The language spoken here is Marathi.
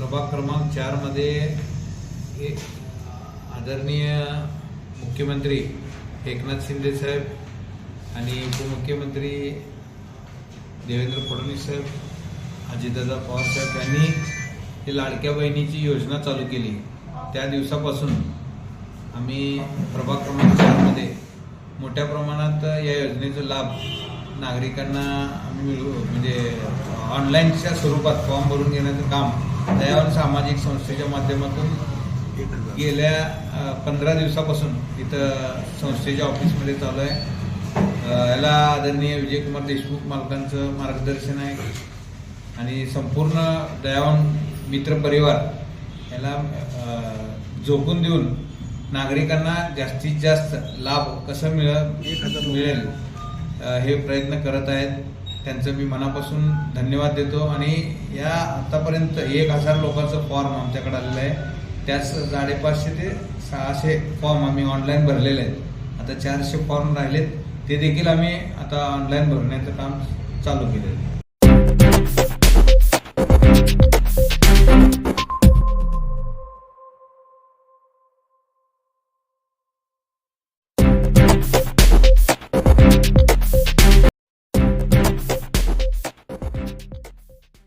चारमध्ये एक आदरणीय मुख्यमंत्री एकनाथ शिंदे साहेब आणि उपमुख्यमंत्री देवेंद्र फडणवीस साहेब अजितदादा पवार साहेब यांनी ही लाडक्या बहिणीची योजना चालू केली. त्या दिवसापासून आम्ही प्रभाग क्रमांक चारमध्ये मोठ्या प्रमाणात या योजनेचा लाभ नागरिकांना आम्ही मिळू म्हणजे ऑनलाईनच्या स्वरूपात फॉर्म भरून घेण्याचं काम दयावन सामाजिक संस्थेच्या माध्यमातून गेल्या पंधरा दिवसापासून इथं संस्थेच्या ऑफिसमध्ये चालू आहे. याला आदरणीय विजयकुमार देशमुख मालकांचं मार्गदर्शन आहे. आणि संपूर्ण दयावन मित्र परिवार याला झोकून देऊन नागरिकांना जास्तीत जास्त लाभ कसं मिळ मिळेल हे प्रयत्न करत आहेत. त्यांचं मी मनापासून धन्यवाद देतो. आणि या आतापर्यंत एक हजार लोकांचं फॉर्म आमच्याकडे आलेलं आहे. त्याच साडेपाचशे ते सहाशे फॉर्म आम्ही ऑनलाईन भरलेले आहेत. आता चारशे फॉर्म राहिलेत. ते देखील आम्ही आता ऑनलाईन भरण्याचं काम चालू केलेलं आहे.